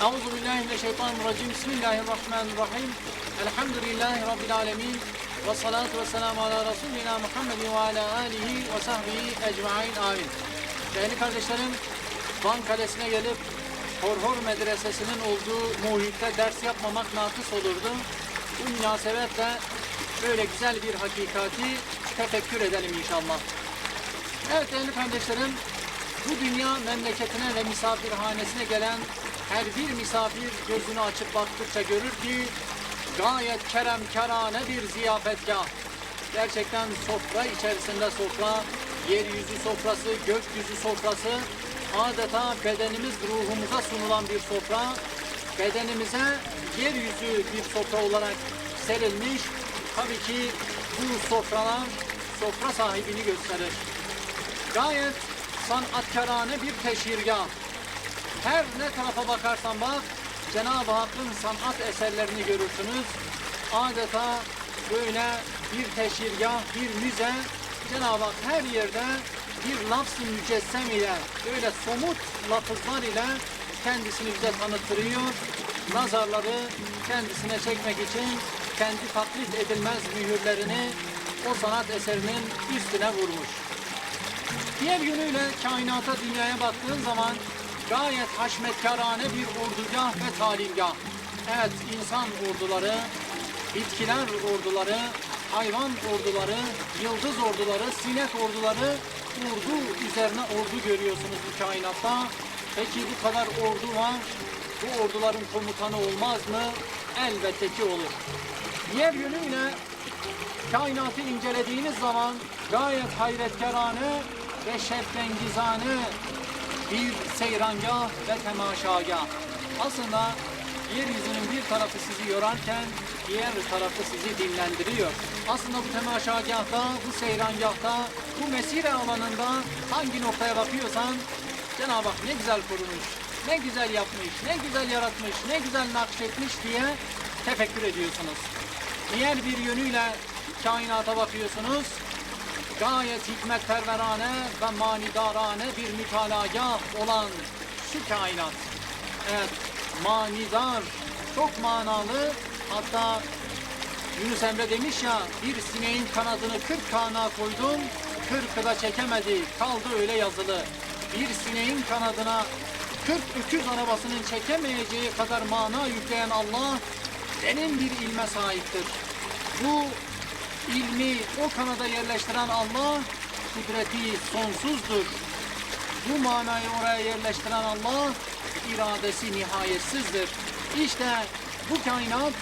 Euzu billahi mineşşeytanirracim. Bismillahirrahmanirrahim. Elhamdülillahi rabbil alamin. Ve salatu ve selamu ala Resulina Muhammedin ve ala alihi ve sahbihi ecmaîn. Amin. Değerli kardeşlerim, Van Kalesi'ne gelip Horhor Medresesi'nin olduğu muhitte ders yapmamak nakıs olurdu. Bu münasebetle böyle güzel bir hakikati tefekkür edelim inşallah. Evet değerli kardeşlerim, bu dünya memleketine ve misafirhanesine gelen her bir misafir gözünü açıp baktıkça görür ki gayet kerem kerane bir ziyafetgah. Gerçekten sofra içerisinde sofra, yeryüzü sofrası, gökyüzü sofrası, adeta bedenimiz ruhumuza sunulan bir sofra, bedenimize yeryüzü bir sofra olarak serilmiş. Tabii ki bu sofralar sofra sahibini gösterir. Gayet sanatkarane bir teşhirgah. Her ne tarafa bakarsan bak, Cenab-ı Hakk'ın sanat eserlerini görürsünüz. Adeta böyle bir teşhirgah, bir müze, Cenab-ı Hak her yerde bir lafz-ı mücessem ile, böyle somut lafızlar ile kendisini bize tanıttırıyor. Nazarları kendisine çekmek için kendi taklit edilmez mühürlerini o sanat eserinin üstüne vurmuş. Diğer yönüyle kainata, dünyaya baktığın zaman gayet haşmetkarane bir ordugah ve talimgah. Evet, insan orduları, bitkiler orduları, hayvan orduları, yıldız orduları, sinek orduları, ordu üzerine ordu görüyorsunuz bu kainatta. Peki bu kadar ordu var, bu orduların komutanı olmaz mı? Elbette ki olur. Diğer yönüyle kainatı incelediğiniz zaman gayet hayretkarane ve şevkengizane bir seyrangah ve temaşagah. Aslında yeryüzünün bir tarafı sizi yorarken diğer tarafı sizi dinlendiriyor. Aslında bu temaşagahta, bu seyrangahta, bu mesire alanında hangi noktaya bakıyorsan Cenab-ı Hak ne güzel kurmuş, ne güzel yapmış, ne güzel yaratmış, ne güzel nakşetmiş diye tefekkür ediyorsunuz. Diğer bir yönüyle kainata bakıyorsunuz. Gayet hikmetperverane ve manidarane bir mütalagah olan şu kainat. Evet, manidar, çok manalı. Hatta Yunus Emre demiş ya, bir sineğin kanadını kırk kana koydum, kırkı da çekemedi, kaldı öyle yazılı. Bir sineğin kanadına 40 öküz arabasının çekemeyeceği kadar mana yükleyen Allah derin bir ilme sahiptir. Bu ilmi o kanada yerleştiren Allah kudreti sonsuzdur. Bu manayı oraya yerleştiren Allah iradesi nihayetsizdir. İşte bu kainat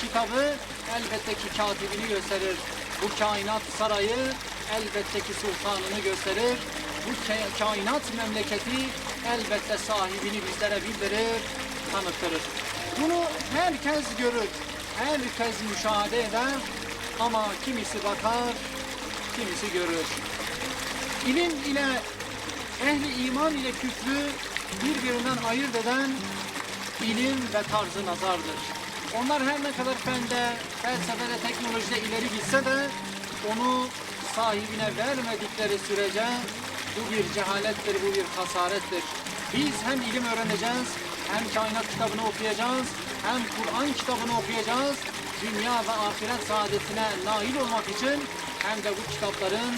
kitabı elbette ki katibini gösterir. Bu kainat sarayı elbette ki sultanını gösterir. Bu ka- kainat memleketi elbette sahibini bizlere bildirir, tanıtırır. Bunu herkes görür, herkes müşahede eder ama kimisi bakar, kimisi görür. İlim ile ehli iman ile küfrü birbirinden ayırt eden ilim ve tarzı nazardır. Onlar her ne kadar fende, felsefede, teknolojide ileri gitse de onu sahibine vermedikleri sürece bu bir cehalettir, bu bir hasarettir. Biz hem ilim öğreneceğiz, hem kainat kitabını okuyacağız, hem Kur'an kitabını okuyacağız. Dünya ve ahiret saadetine nail olmak için hem de bu kitapların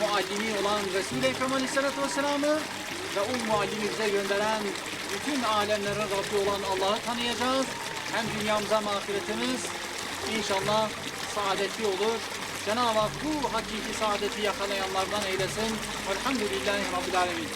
muallimi olan Resul-i Ekrem Aleyhisselatü Vesselam'ı ve o muallimi bize gönderen bütün alemlerin Rabbi olan Allah'ı tanıyacağız. Hem dünyamıza hem ahiretimiz inşallah saadetli olur. Cenab-ı Hak bu hakiki saadeti yakalayanlardan eylesin. Velhamdülillahi Rabbil Alemin.